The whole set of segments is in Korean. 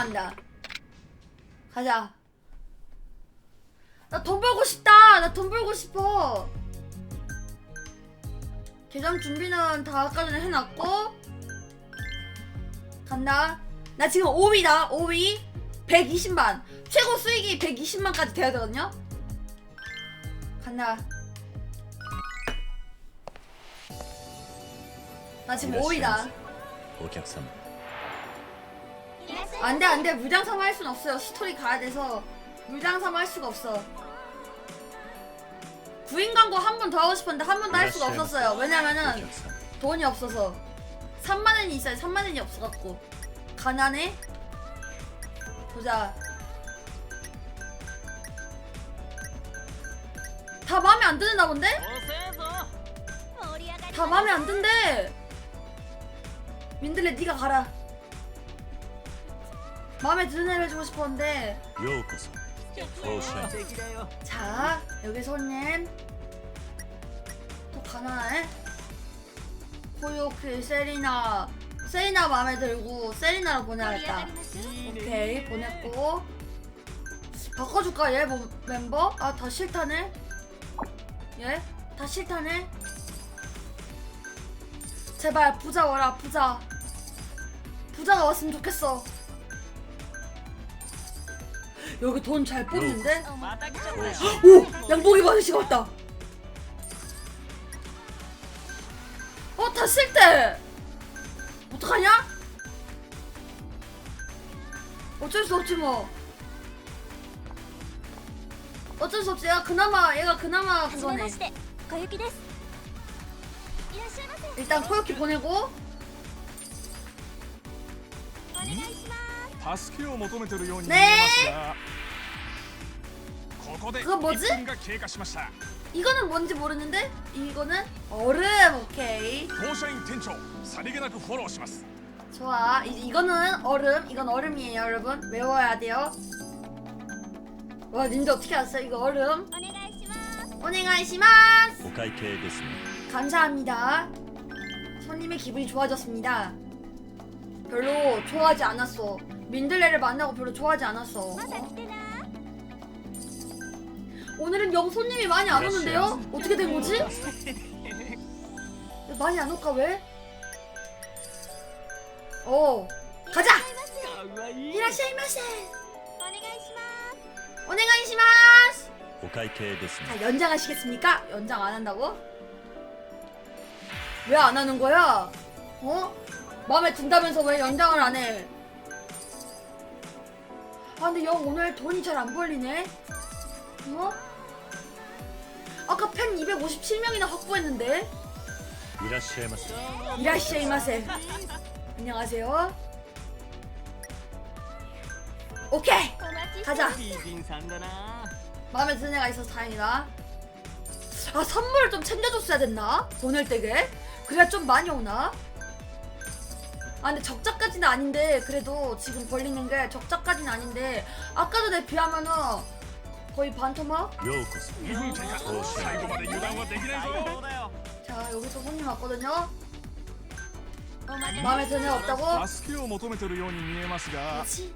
연장한다. 가자. 나 돈 벌고 싶다. 나 돈 벌고 싶어. 계정 준비는 다 아까 전에 해놨고 간다. 나 지금 5위다. 5위. 120만. 최고 수익이 120만까지 돼야 되거든요. 간다. 나 지금 5위다. お客様 안돼 안돼. 물장삼아 할 순 없어요. 스토리 가야 돼서 물장삼아 할 수가 없어. 구인 광고 한 번 더 하고 싶었는데 한 번도 할 수가 없었어요. 왜냐면은 돈이 없어서. 3만 원이 있어요. 3만 원이 없어갖고. 가난해? 보자. 다 마음에 안 드는다 본데? 다 마음에 안 든대. 민들레 네가 가라. 마음에 드는 애를 해주고 싶었는데 ようこそフォーシャイン 자 여기 손님 또 가나해? 코요크 세리나 세리나 마음에 들고 세리나로 보내야겠다 오케이 보냈고 바꿔줄까 얘 뭐, 멤버? 아 다 싫다네 얘? 다 싫다네 제발 부자 와라 부자 부자가 왔으면 좋겠어 여기 돈 잘 뽑는데? フォーシ 오! 양복이 받으시가 왔다 어? 다 싫대 어떡하냐? 어쩔 수 없지 뭐 어쩔 수 없지 얘가 그나마 얘가 그나마 はじめ 그거네 まして小雪ですいらっしゃいませ 일단 코요키 보내고 お願いします助けを求めてるように見ねえますが、ここで 그거 뭐지? 1分が経過しました 이거는 뭔지 모르는데 이거는 얼음 오케이 当社員店長さりげなくフォローします 좋아 이제 이거는 얼음 이건 얼음이에요 여러분 외워야 돼요 와 닌자 어떻게 알았어 이거 얼음 お願いします 오네가이시마스 お会計ですね 감사합니다 손님의 기분이 좋아졌습니다 별로 좋아하지 않았어 민들레를 만나고 별로 좋아하지 않았어 また来てな 오늘은 영 손님이 많이 안 오는데요? 어떻게 된 거지? 많이 안 올까 왜? 어 가자! 이라시아이마세 오네가이시마스 자 연장하시겠습니까? 연장 안 한다고? 왜 안 하는 거야? 어? 마음에 든다면서 왜 연장을 안 해? 아 근데 영 오늘 돈이 잘 안 벌리네? 어? 아까 팬 257명이나 확보했는데. 이라시에마세 이라시에마세 안녕하세요. 오케이! 가자. 마음에 드는 애가 있어서 다행이다. 아 선물을 좀 챙겨줬어야 됐나? 돈을 떼게. 그래야 좀 많이 오나? 아 근데 적자까지는 아닌데 그래도 지금 벌리는 게 적자까지는 아닌데 아까 전에 비하면은 거의 반토막? ようこそ2分経過最後まで油断はできないぞそうだよ 자 여기서 손님 왔거든요 お待ち 마음에 드는 애 없다고? 助けを求めてるように見えますが 뭐지?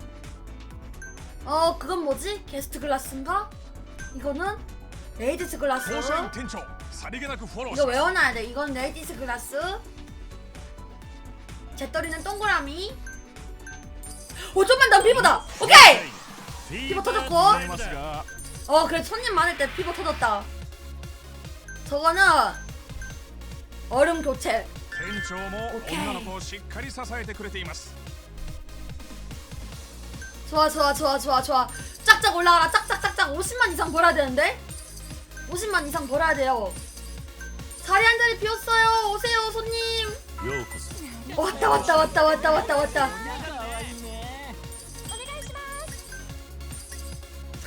어 그건 뭐지? 게스트 글라스인가? 이거는 레이디스 글라스 当社員店長さりげなくフォローし 이거 ます 외워놔야 돼. 이건 레이디스 글라스. 재떨이는 동그라미. 오 좀만 더 피부다. 오케이. フィ 피부 ー 터졌고. 見えますが 어 그래 손님 많을 때 피부 터졌다. 저거는 얼음 교체. 店長もオッケー女の子をしっかり支えてくれています 좋아 좋아 좋아 좋아 좋아. 짝짝 올라가라. 짝짝짝짝 50만 이상 벌어야 되는데. 50만 이상 벌어야 돼요. 자리 한 자리 비었어요. 오세요 손님. ようこそ 왔다 왔다 왔다 왔다 왔다 왔다.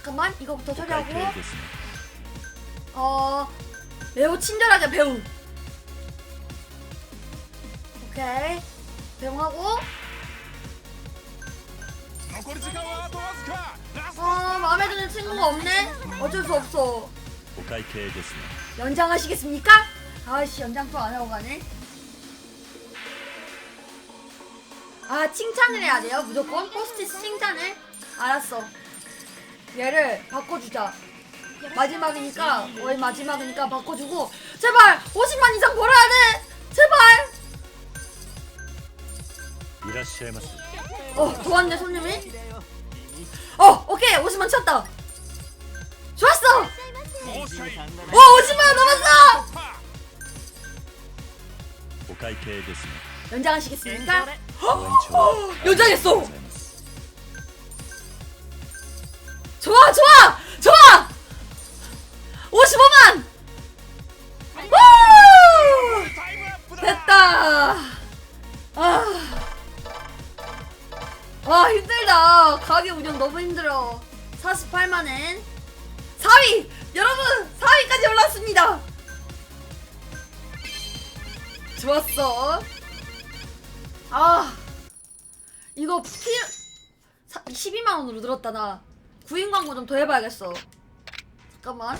잠깐만 이거부터 처리하고. 어 매우 친절하죠 배우. 오케이. 배웅하고. 어 마음에 드는 친구가 없네. 어쩔 수 없어. 연장하시겠습니까? 아씨 연장 또 안하고 가네. 아 칭찬을 해야 돼요? 무조건? 포스트 칭찬을? 알았어. 얘를 바꿔주자 마지막이니까 거의 마지막이니까 바꿔주고 제발 50만 이상 벌어야 돼 제발 いらっしゃいませ 어 좋았네 손님이 어 오케이 50만 쳤다 좋았어 ゴーシャイン 오 50만 넘었어 パお会計ですね 연장하시겠습니까 ご延長 연장했어 ございます 좋아 좋아 좋아! 55만! 우! 됐다! 아, 아 힘들다. 가게 운영 너무 힘들어. 48만엔 4위! 여러분 4위까지 올랐습니다. 좋았어. 아. 이거 피 12만원으로 늘었다 나. 구인 광고 좀 더 해봐야겠어. 잠깐만.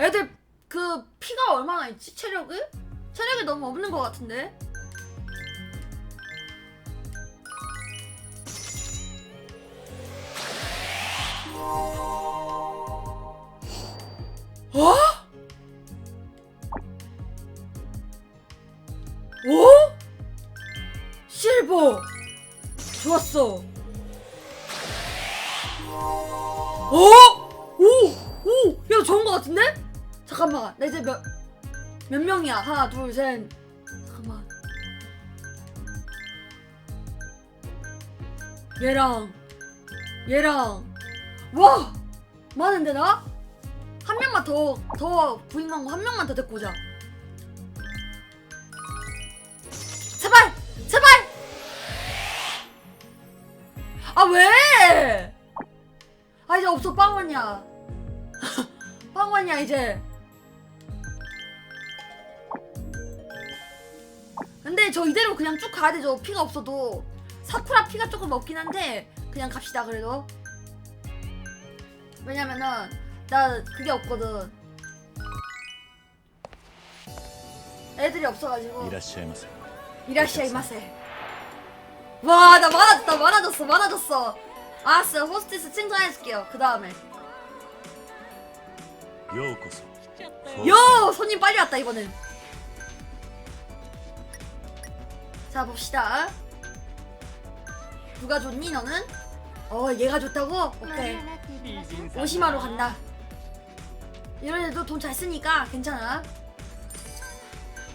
애들 그 피가 얼마나 있지 체력이? 체력이 너무 없는 것 같은데 하나 둘셋. 잠깐만. 얘랑 얘랑. 와! 많은데 나? 한 명만 더더 구인 광고 한 명만 더 데리고 오자. 제발! 제발! 아 왜? 아 이제 없어. 빵원이야. 빵원이야 이제 저 이대로 그냥 쭉 가야 되죠 피가 없어도 사쿠라 피가 조금 없긴 한데 그냥 갑시다 그래도 왜냐면은 나 그게 없거든 애들이 い 없어가지고 らっしゃいませ 이라시아이마세 와나 많아졌다 많아졌어 많아졌어 알았어 호스티스 칭찬해줄게요 그 다음에 ようこそ 요 손님 빨리 왔다 이번엔 자 봅시다. 누가 좋니 너는? 어 얘가 좋다고? 오케이. 오시마로 간다. 이런 애도 돈 잘 쓰니까 괜찮아.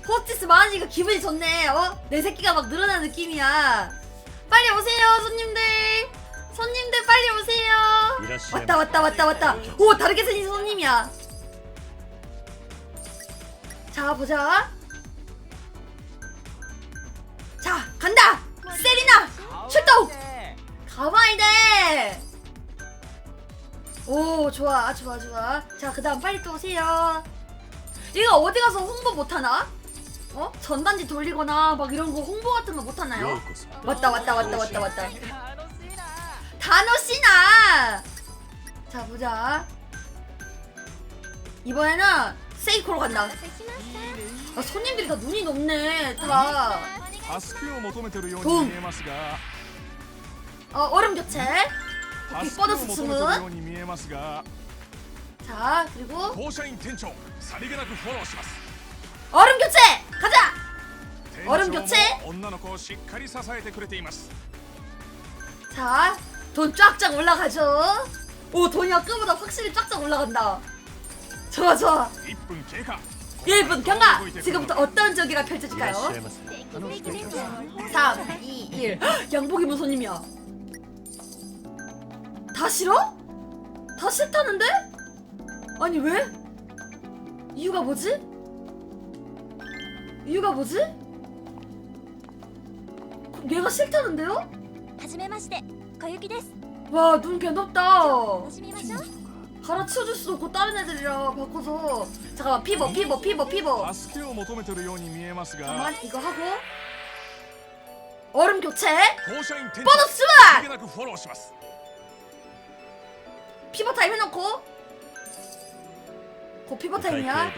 호스티스 많으니까 기분이 좋네. 어? 내 새끼가 막 늘어난 느낌이야. 빨리 오세요 손님들. 손님들 빨리 오세요. 왔다 왔다 왔다 왔다. 오 다르게 생긴 손님이야. 자 보자. 잡아야 돼! 오 좋아 아, 좋아 좋아 자 그 다음 빨리 또 오세요 얘가 어디 가서 홍보 못하나? 어? 전단지 돌리거나 막 이런 거 홍보 같은 거 못하나요? 왔다 왔다 왔다 왔다 왔다 다노씨나! 자 보자 이번에는 세이코로 간다 아, 손님들이 다 눈이 높네 다 도움 어, 얼음 교체. 빅보드 수습은. 자, 그리고 얼음 교체. 가자. 얼음 교체. 자, 돈 쫙쫙 올라가죠. 오, 돈이 아까보다 확실히 쫙쫙 올라간다. 좋아, 좋아. 1분 경과! 지금부터 어떤 저기가 펼쳐질까요? 3, 2, 1 양복이 무손님이야 다 싫어? 다 싫다는데? 아니 왜? 이유가 뭐지? 이유가 뭐지? 얘가 싫다는데요? はじめまして小雪です 와 눈 개높다 楽しみましょう 갈아치워줄 수도 없고 다른 애들이랑 바꿔서 잠깐만 피버 피버 피버 피버 助けを求めてるように見えますが 잠깐만 이거 하고 얼음 교체 当社員店長 보너스 さりげなくフォローします 피버 타임 해놓고 곧 피버 타임이야.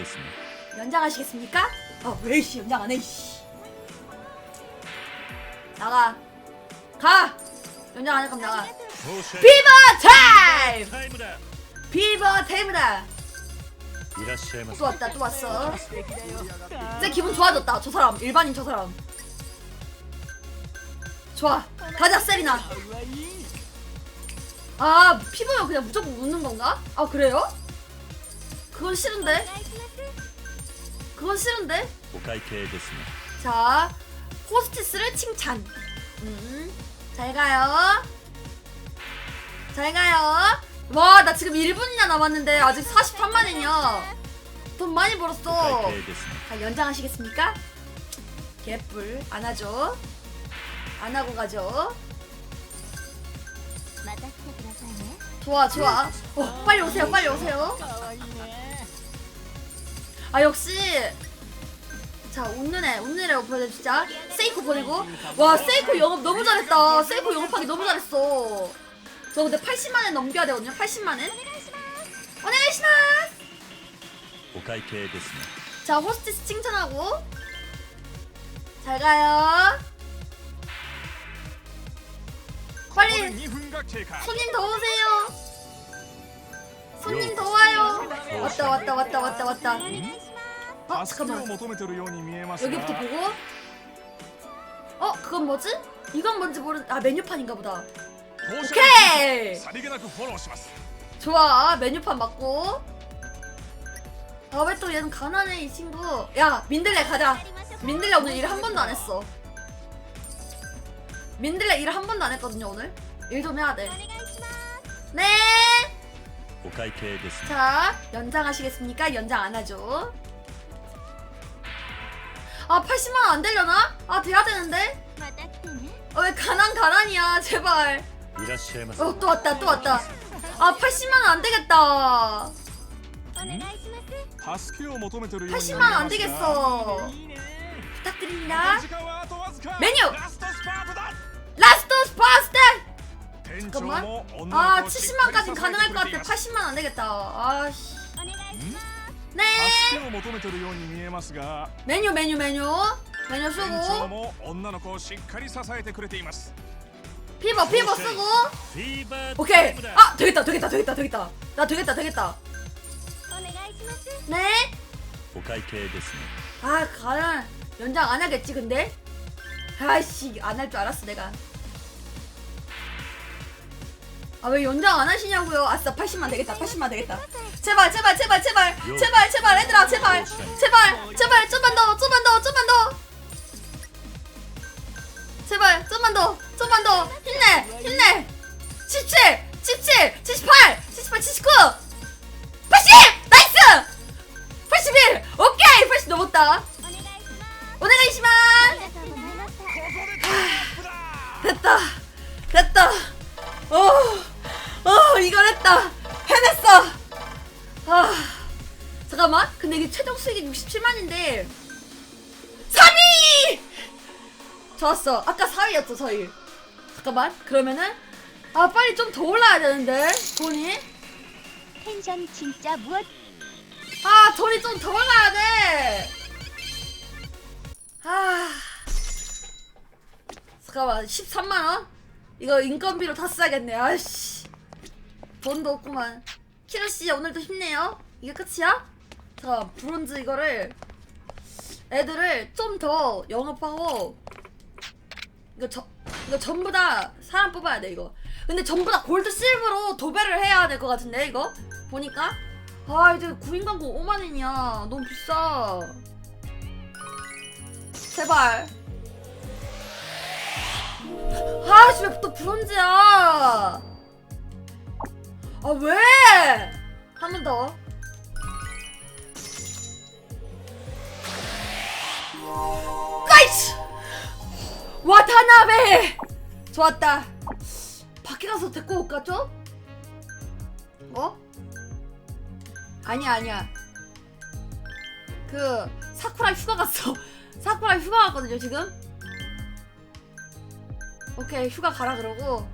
연장하시겠습니까? 아왜씨 어, 연장 안 해. 씨. 나가 가 연장 안 할 거면 나가. 피버 타임. 피버 타임이다. 또 왔다 또 왔어. 이제 네, 기분 좋아졌다 저 사람 일반인 저 사람. 좋아 가자 세리나. 아 피부면 그냥 무조건 웃는 건가? 아 그래요? 그건 싫은데 願いします 그건 싫은데 お会計ですね 자 호스티스를 칭찬 음, 잘 가요 잘 가요 와 나 지금 1분이나 남았는데 아직 43만이냐 돈 많이 お 벌었어 会計ですね 자 연장하시겠습니까? 개뿔 안 하죠 안 하고 가죠 また来てくださいね 좋아 좋아. 어, 빨리 오세요 빨리 오세요. 아 역시. 자 웃는 애 웃는 애라고 보여줘 진짜 세이코 버리고. 와 세이코 영업 너무 잘했다. 세이코 영업하기 너무 잘했어. 저 근데 80만엔 넘겨야 되거든요 80만엔. 오네가이시마 자 호스티스 칭찬하고. 잘 가요. 빨리 손님 더 오세요. 손님 더 와요. 왔다 왔다 왔다 왔다 왔다. 어 잠깐만. 여기부터 보고. 어 그건 뭐지? 이건 뭔지 모르. 아 메뉴판인가 보다. 오케이. 좋아 메뉴판 맞고. 아왜 또 얘는 가난해 이 친구. 야 민들레 가자. 민들레 오늘 일 한 번도 안 했어. 민들레 일 한 번도 안 했거든요 오늘 일 좀 해야 お願いします 돼네 お会計ですね 자 연장하시겠습니까? 연장 안 하죠 아 80만원 안 되려나? 아 돼야 되는데 また来てね 아, 왜 가난 가난이야 제발 いらっしゃいませ 어 또 왔다 또 왔다 아 80만원 안 되겠다 お願いします助けを求めてるように見え 80만원 ますが 안 되겠어 いいね 부탁드립니다 時間はあとわずか 메뉴! ラス 잠깐만. 아 70만까지 가능할 것 같아. 80만 안 되겠다. 아씨. 네. 메뉴 메뉴 메뉴. 메뉴 쓰고. 피버 피버 쓰고. 오케이. 아 되겠다 되겠다 되겠다 되겠다. 나 되겠다 되겠다. 네. 아 과연 연장 안 하겠지 근데. 아이씨 안 할 줄 알았어 내가. 아 왜 연장 안 하시냐고요? 아싸 80만 되겠다 80만 되겠다. 제발 제발 제발 제발 제발 제발 얘들아 제발 제발 제발 좀만 더 좀만 더 좀만 더. 제발 좀만 더 좀만 더. 힘내 힘내. 17 17 78 78 79 80 나이스! 81 오케이! 80 넘었다. 오네가이시만. 됐다 됐다. 오. 어 이걸 했다. 해냈어. 아 잠깐만. 근데 이게 최종 수익이 67만인데. 3위! 좋았어. 아까 4위였죠 저희 잠깐만. 그러면은 아 빨리 좀 더 올라야 되는데 돈이. 텐션 진짜 무엇? 아 돈이 좀 더 올라야 돼. 아. 잠깐만. 13만 원? 이거 인건비로 다 써야겠네. 아씨 돈도 없구만. 키로 씨 오늘도 힘내요. 이게 끝이야? 자 브론즈 이거를 애들을 좀 더 영업하고 이거 저 이거 전부 다 사람 뽑아야 돼 이거. 근데 전부 다 골드 실버로 도배를 해야 될 것 같은데 이거 보니까 아 이제 구인 광고 5만 원이야 너무 비싸 제발 아씨 왜 또 브론즈야 아 왜? 한 번 더. 까이치! 와타나베! 좋았다. 밖에 가서 데리고 올까 좀? 뭐? 아니야 아니야. 그 사쿠라 휴가 갔어. 사쿠라 휴가 갔거든요 지금. 오케이 휴가 가라 그러고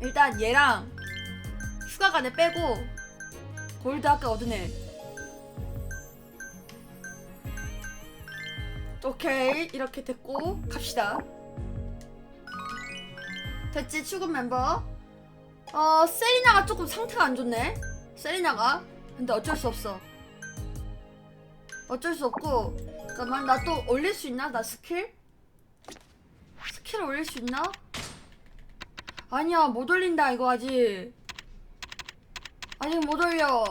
일단 얘랑 휴가 간에 빼고 골드 아까 얻은 애. 오케이 이렇게 됐고 갑시다. 됐지 출근 멤버? 어 세리나가 조금 상태가 안 좋네. 세리나가. 근데 어쩔 수 없어. 어쩔 수 없고. 잠깐만 나 또 올릴 수 있나? 나 스킬? 스킬 올릴 수 있나? 아니야 못 올린다 이거 아직 아직 못 올려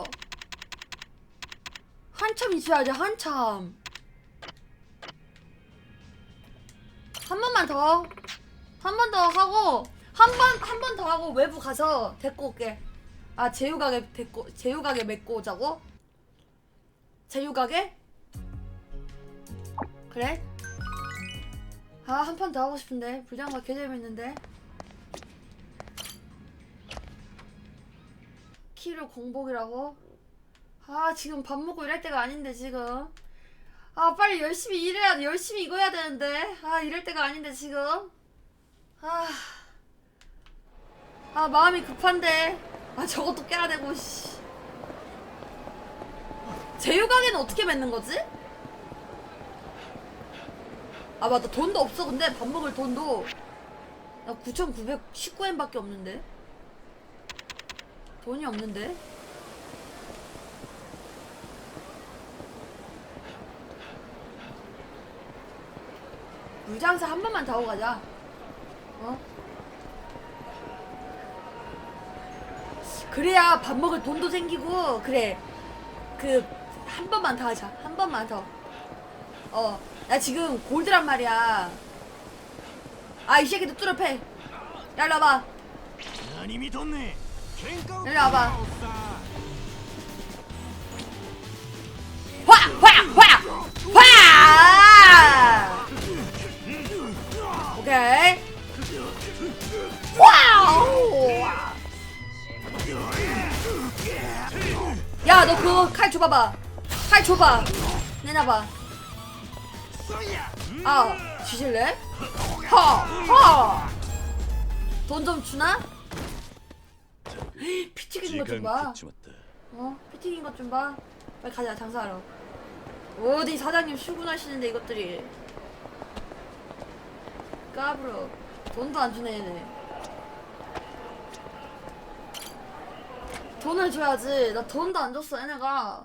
한참 있어야지 한참 한 번만 더 한 번 더 하고 한 번 한 번 더 하고 외부 가서 데리고 올게. 아 제휴 가게 데리고 제휴 가게 맺고 오자고? 제휴 가게? 그래? 아 한 판 더 하고 싶은데 불량가 개 재밌는데. 키로 공복이라고? 아 지금 밥 먹고 일할 때가 아닌데 지금. 아 빨리 열심히 일해야 돼 열심히 이거 해야 되는데 아 이럴 때가 아닌데 지금. 아, 아 마음이 급한데 아 저것도 깨야 되고 씨. 제휴가게는 어떻게 맺는 거지? 아 맞다 돈도 없어 근데 밥 먹을 돈도 나 9,919엔밖에 없는데 돈이 없는데? 물장사 한 번만 더 하고 가자. 어? 그래야 밥 먹을 돈도 생기고 그래. 그 한 번만 더 하자. 한 번만 더. 어. 나 지금 골드란 말이야. 아, 이 새끼도 뚜렷해. 날라봐. 아니 여기 와봐. 화! 화! 화! 화! 오케이. 와! 야, 너그칼 줘봐봐. 칼 줘봐. 내놔봐. 아, 주실래? 허! 허! 돈 좀 주나? 피튀긴 것좀 봐. 어? 피 튀긴 것 좀 봐. 빨리 가자, 장사하러. 어디 사장님 출근하시는데 이것들이. 까불어. 돈도 안 주네, 얘네. 돈을 줘야지. 나 돈도 안 줬어, 얘네가.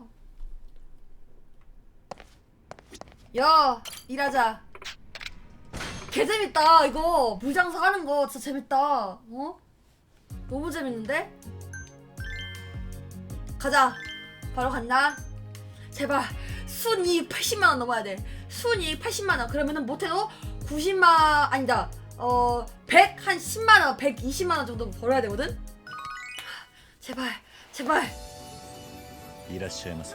야, 일하자. 개 재밌다, 이거. 불장사 하는 거 진짜 재밌다. 어? 너무 재밌는데? 가자. 바로 간다. 제발 순이익 80만 원 넘어야 돼. 순이익 80만 원. 그러면은 못해도 90만 아니다. 어, 100 한 10만 원, 120만 원 정도 벌어야 되거든. 제발, 제발. いらっしゃいませ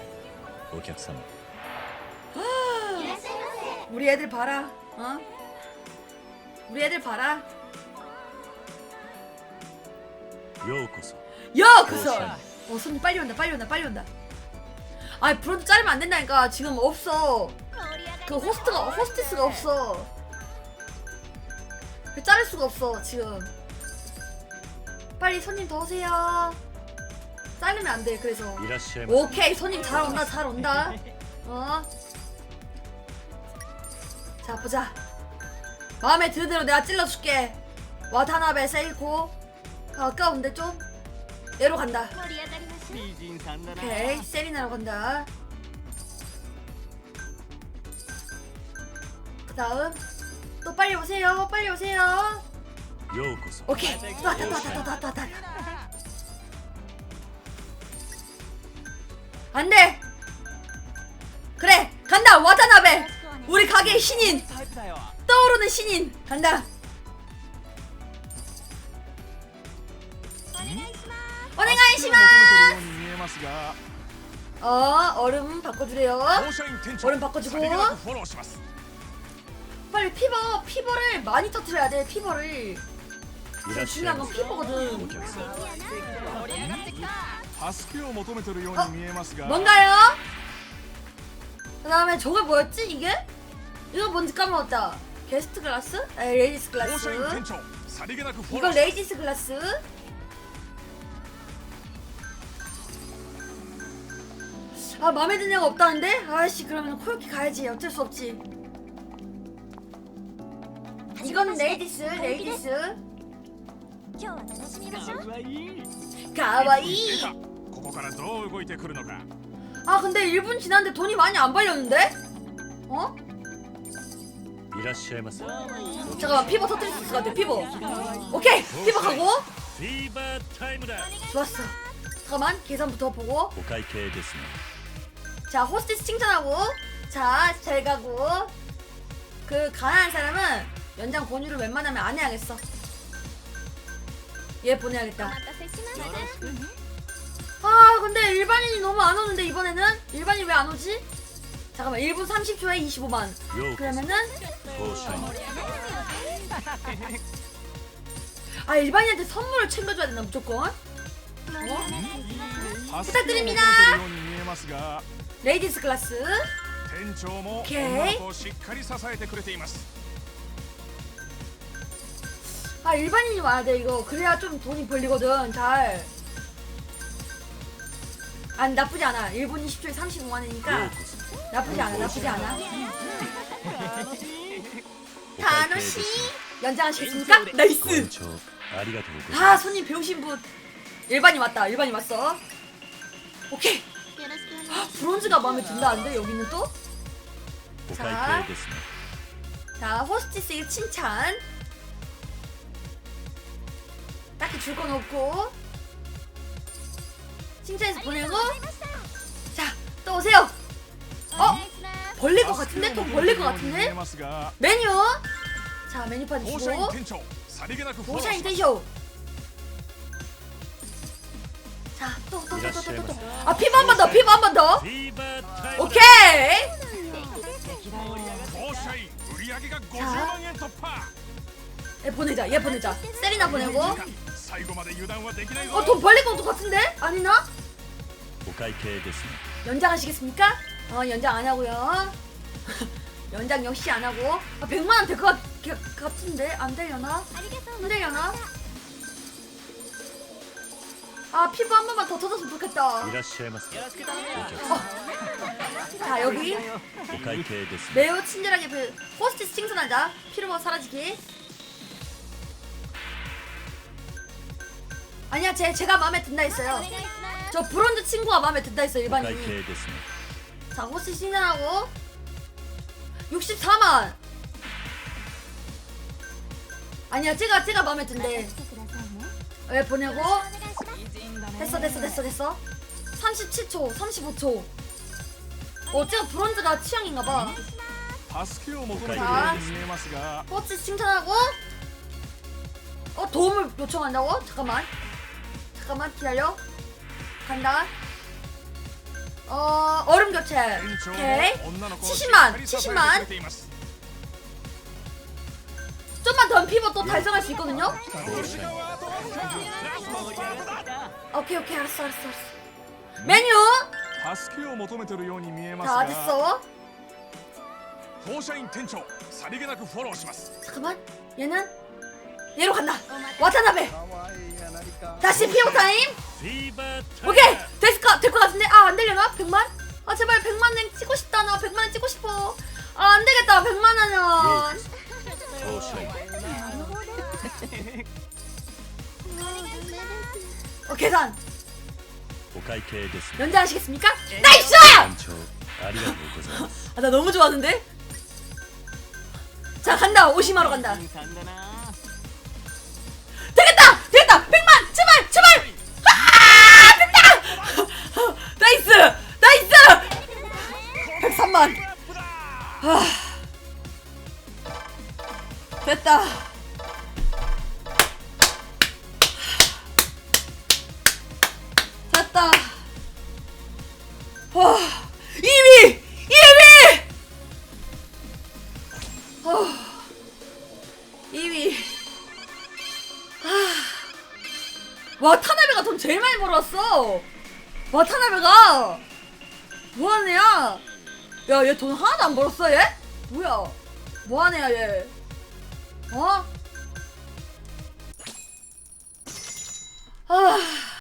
お客様 우리 애들 봐라. 어? 우리 애들 봐라. 여우코소. 여우코소! 어 손님 빨리 온다 빨리 온다 빨리 온다. 아 브론즈 자르면 안 된다니까. 지금 없어. 그 호스트가 호스티스가 없어. 그 자를 수가 없어 지금. 빨리 손님 더 오세요. 자르면 안 돼 그래서. 오케이 손님 잘 온다 잘 온다. 어자 보자. 마음에 드는 대로 내가 찔러줄게. 와타나베 세이코. 아, 아까운데 좀. 얘로 간다. 盛り上がりましょう美人さんだな 오케이 세리나로 간다. 그 다음 또 빨리 오세요. 빨리 오세요. ようこそ 오케이. 왔다 왔다 왔다 왔다 왔다. 안돼. 그래 간다 와타나베. 우리 가게의 신인 タイプだよ 떠오르는 신인 간다. ます 오네가이시마. 助けを求めてるように見えますが 어 얼음 바꿔주래요. 放射員店長 얼음 바꿔주고 さりげなくフォローします 빨리 피버 피버를 많이 터트려야 돼 피버를. いらっしゃ 중요한 いま 건 せ 피버거든. お客様盛り上がってきた助けを求めてるように見えますが 뭔가요? 그 다음에 저게 뭐였지 이게? 이거 뭔지 까먹었다 게스트 글라스? 아 레이디스 放 글라스 射員店長さりげなくフォ 이거 ローします 레이디스 글라스 아 마음에 드는 애가 없다는데? 아씨 그러면 코요키 가야지 어쩔 수 없지 이거는 레이디스 레이디스 今日は楽しみましょうかわいい 가와이 出たここからどう動いてくるのか 아 근데 1분 지났는데 돈이 많이 안 발렸는데? 어? いらっしゃいませ 잠깐만 피버 터뜨릴 수 있을 것 같아 피버 오케이 피버 가고 フィーバータイムだ 좋았어 잠깐만 계산부터 보고 お会計ですね 자 호스티스 칭찬하고. 자 잘 가고. 그 가난한 사람은 연장 권유를 웬만하면 안 해야겠어. 얘 보내야겠다. 아, 아 근데 일반인이 너무 안 오는데 이번에는? 일반인 왜 안 오지? 잠깐만 1분 30초에 25만. 그러면은? 아 일반인한테 선물을 챙겨줘야 된다 무조건. 어? 부탁드립니다. きます助けを求めてるように見えますが 레이디스 클래스 店長も 오케이 女の子をしっかり支えてくれています 아 일반인이 와야 돼 이거 그래야 좀 돈이 벌리거든 잘 아니 나쁘지 않아 1분 20초에 35만 원이니까 나쁘지 않아 나쁘지 않아 楽しい 타노시 연장하시겠습니까? 나이스 校長ありがとうございま 아 손님 배우신 분 일반인 왔다 일반인 왔어 오케이 브론즈가 마음에 든다는데 여기는 또? 자, 자 호스티스의 칭찬. 딱히 줄 건 없고 칭찬해서 보내고 자 또 오세요. 어? 벌릴 것 같은데? 또 벌릴 것 같은데? 네, 메뉴. 자 메뉴판 주고 오샤인 텐쇼. 자, 또, 또, 또, 또, 또, 또. 또. 아, 피부 한번 더, 피부 한번 더. 오케이. 얘 보내자, 얘 보내자. 세리나 보내고. 어, 돈 벌릴 것도 같은데? 아니나? 연장하시겠습니까? 어, 연장 안 하고요. 연장 역시 안 하고. 아, 100만 원 될 것 같은데? 안 되려나? 안 되려나? 아 피부 한 번만 더 터졌으면 좋겠다. いらっしゃいませよろしく頼むよお客様 자 여기 お会計ですね 매우 친절하게 그 호스티스 칭찬하자. 피로가 사라지기. 아니야 제 제가 마음에 든다 お 했어요. 願いします 저 브론즈 친구가 마음에 든다 했어 お会 일반인이. 計ですね 자, 호스 신전하고 64만. 아니야, 쟤가 쟤가 마음에 また 든대. 来てくださいね 왜 보내고? 됐어, 됐어, 됐어, 됐어. 37초, 35초. 어, 쟤가 브론즈가 취향인가 봐. 助けを求めてるように見えますが 호스 칭찬하고. 어, 도움을 요청한다고? 잠깐만. 잠깐만 기다려. 간다. 어, 얼음 교체. 店長 오케이. も女の子をし 70っ万かり支えて70万くれています 좀만 더 피부 또 달성할 수 있거든요. 当社員 오케이, 오케이, 알았어, 알았어, 알았어. 메뉴. 助けを求めてるように見えます 다 が 됐어. 当社員店長さりげなくフォローします 잠깐만. 얘는 얘로 간다. お待た 와타나베. かわいいや何か 다시 피오 타임. フィーバータイム 오케이. 됐을까? 될것 같은데. 아, 안 되려나? 100만? 아, 제발 100만 원 찍고 싶다. 나 100만 원 찍고 싶어. 아, 안 되겠다. 100만 원은. 当社員 어, 계산. お会計ですね 연장하시겠습니까? 나이스! 店長ありがとうございます 아, 나 너무 좋아하는데? 자, 간다. 오시마로 간다. 偉人さんだな 되겠다! 와 타나베가 뭐하는 애야? 야 얘 돈 하나도 안 벌었어 얘? 뭐야? 뭐하는 애야 얘? 어?